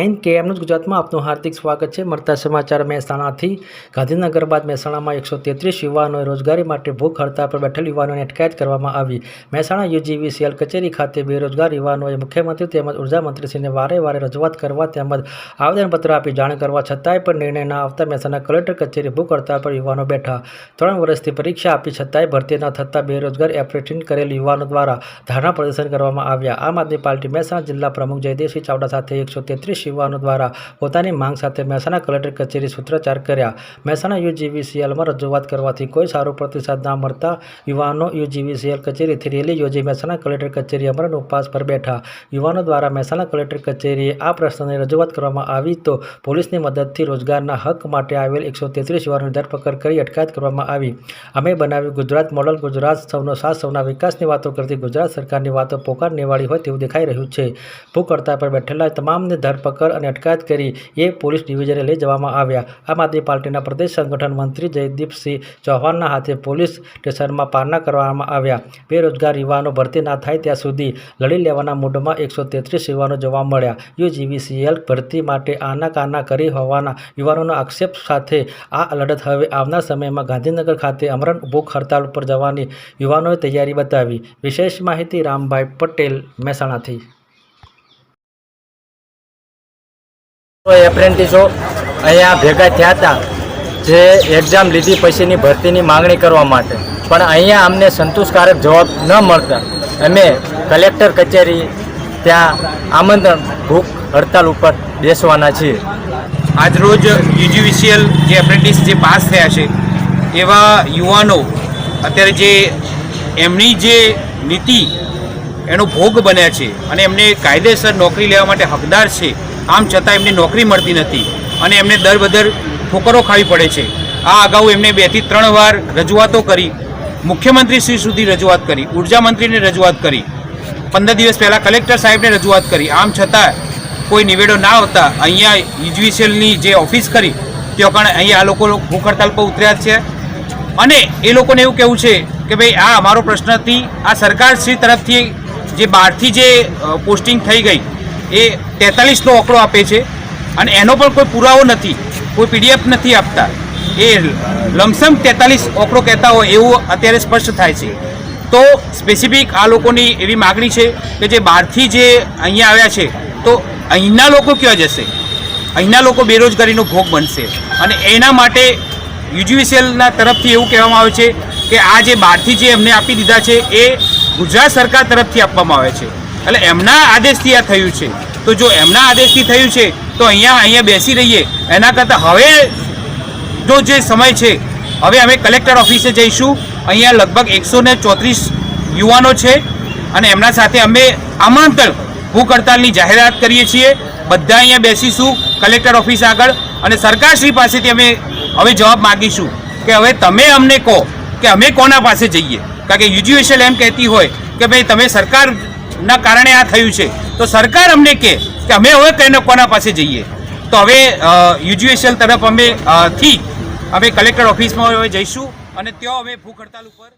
Nine કેએમનું ગુજરાતમાં આપનું હાર્દિક સ્વાગત છે. મળતા સમાચાર મહેસાણાથી ગાંધીનગર બાદ મહેસાણામાં એકસો તેત્રીસ યુવાનોએ રોજગારી માટે ભૂખ હડતાળ પર બેઠેલ યુવાનોને અટકાયત કરવામાં આવી. મહેસાણા યુજીવીસીએલ કચેરી ખાતે બેરોજગાર યુવાનોએ મુખ્યમંત્રી તેમજ ઊર્જા મંત્રીશ્રીને વારે વારે રજૂઆત કરવા તેમજ આવેદનપત્ર આપી જાણ કરવા છતાંય પણ નિર્ણય ન આવતા મહેસાણા કલેક્ટર કચેરી ભૂખ હડતાળ પર યુવાનો બેઠા. ત્રણ વર્ષથી પરીક્ષા આપી છતાંય ભરતી ન થતાં બેરોજગાર એપ્રેટિન કરેલ યુવાનો દ્વારા ધારણા પ્રદર્શન કરવામાં આવ્યા. આમ આદમી પાર્ટી મહેસાણા જિલ્લા પ્રમુખ જયદેવસિંહ ચાવડા સાથે એકસો તેત્રીસ યુવાનો દ્વારા પોતાની માંગ સાથે મહેસાણા કલેક્ટર કચેરી સૂત્રોચ્ચાર કર્યા. મહેસાણા યુજીવીસીએલમાં રજૂઆત કરવાથી કોઈ સારો પ્રતિસાદ ના મળતા યુવાનો યુજીવીસીએલ કચેરીથી રેલી યોજી મહેસાણા કલેક્ટર કચેરી અમરણ ઉપવાસ પર બેઠા. યુવાનો દ્વારા મહેસાણા કલેક્ટર કચેરીએ આ પ્રશ્નની રજૂઆત કરવામાં આવી તો પોલીસની મદદથી રોજગારના હક માટે આવેલ એકસો તેત્રીસ યુવાનોની ધરપકડ કરી અટકાયત કરવામાં આવી. અમે બનાવ્યું ગુજરાત મોડલ, ગુજરાત સૌનો સાથ, સૌના વિકાસની વાતો કરતી ગુજરાત સરકારની વાતો પોકાર નિવાળી હોય તેવું દેખાઈ રહ્યું છે. ભૂખ હડતાળ પર બેઠેલા તમામને ધરપકડ અને અટકાયત કરી એ પોલીસ ડિવિઝને લઈ જવામાં આવ્યા. આમ આદમી પાર્ટીના પ્રદેશ સંગઠન મંત્રી જયદીપસિંહ ચૌહાણના હાથે પોલીસ સ્ટેશનમાં પારણા કરવામાં આવ્યા. બેરોજગાર યુવાનો ભરતી ના થાય ત્યાં સુધી લડી લેવાના મૂડમાં એકસો તેત્રીસ યુવાનો જોવા મળ્યા. યુજીવીસીએલ ભરતી માટે આનાકાના કરી હોવાના યુવાનોના આક્ષેપ સાથે આ લડત હવે આવનાર સમયમાં ગાંધીનગર ખાતે અમરણ ભૂખ હડતાળ ઉપર જવાની યુવાનોએ તૈયારી બતાવી. વિશેષ માહિતી રામભાઈ પટેલ મહેસાણાથી. એપ્રેન્ટિસો અહીંયા ભેગા થયા હતા જે એક્ઝામ લીધી પછીની ભરતીની માંગણી કરવા માટે. પણ અહીંયા અમને સંતોષકારક જવાબ ન મળતા. અમે કલેક્ટર કચેરી ત્યાં આમંત્રણ ભૂખ હડતાલ ઉપર બેસવાના છીએ. આજરોજ યુજીવીસીએલ જે એપ્રેન્ટિસ જે પાસ થયા છે, એવા યુવાનો અત્યારે જે એમની જે નીતિ એનો ભોગ બન્યા છે અને એમને કાયદેસર નોકરી લેવા માટે હકદાર છે આમ છતાં એમને નોકરી મળતી નથી અને એમને દર બદર ઠોકરો ખાવી પડે છે. આ અગાઉ એમને બેથી ત્રણ વાર રજૂઆતો કરી, મુખ્યમંત્રી શ્રી સુધી રજૂઆત કરી, ઊર્જા મંત્રીને રજૂઆત કરી, પંદર દિવસ પહેલાં કલેક્ટર સાહેબને રજૂઆત કરી. આમ છતાં કોઈ નિવેડો ના આવતા અહીંયા યુજીવીસીએલની જે ઓફિસ કરી ત્યાં પણ અહીંયા આ લોકો ભૂખ હડતાલ પર ઉતર્યા છે. અને એ લોકોને એવું કહેવું છે કે ભાઈ, આ અમારો પ્રશ્ન નથી આ સરકાર શ્રી તરફથી જે બહારથી જે પોસ્ટિંગ થઈ ગઈ એ તેતાલીસનો આંકડો આપે છે અને એનો પણ કોઈ પુરાવો નથી, કોઈ પીડીએફ નથી આપતા. એ લમસમ તેતાલીસ આંકડો કહેતા હોય એવું અત્યારે સ્પષ્ટ થાય છે. તો સ્પેસિફિક આ લોકોની એવી માગણી છે કે જે બહારથી જે અહીંયા આવ્યા છે, તો અહીંના લોકો ક્યાં જશે? અહીંના લોકો બેરોજગારીનો ભોગ બનશે. અને એના માટે યુજીવીસીએલના તરફથી એવું કહેવામાં આવે છે કે આ જે બહારથી જે એમને આપી દીધા છે, એ ગુજરાત સરકાર તરફથી આપવામાં આવે છે. એટલે એમના આદેશથી આ થયું છે. તો જો એમના આદેશથી થયું છે, તો અહીંયા અહીંયા બેસી રહીએ. એના કરતાં હવે જો જે સમય છે, હવે અમે કલેક્ટર ઓફિસે જઈશું. અહીંયા લગભગ એકસો ચોત્રીસ યુવાનો છે અને એમના સાથે અમે આમંત્રણ ભૂખ હડતાલની જાહેરાત કરીએ છીએ. બધા અહીંયા બેસીશું, કલેક્ટર ઓફિસ આગળ અને સરકારશ્રી પાસેથી અમે હવે જવાબ માગીશું કે હવે તમે અમને કહો કે અમે કોના પાસે જઈએ? કારણ કે યુજીએસએલ એમ કહેતી હોય કે ભાઈ તમે સરકારના કારણે આ થયું છે. તો સરકાર અમને કહે કે અમે હવે કઈને કોના પાસે જઈએ. તો હવે યુજીએસએલ તરફ અમે થી અમે કલેક્ટર ઓફિસમાં હવે જઈશું અને ત્યાં અમે ભૂખ હડતાલ ઉપર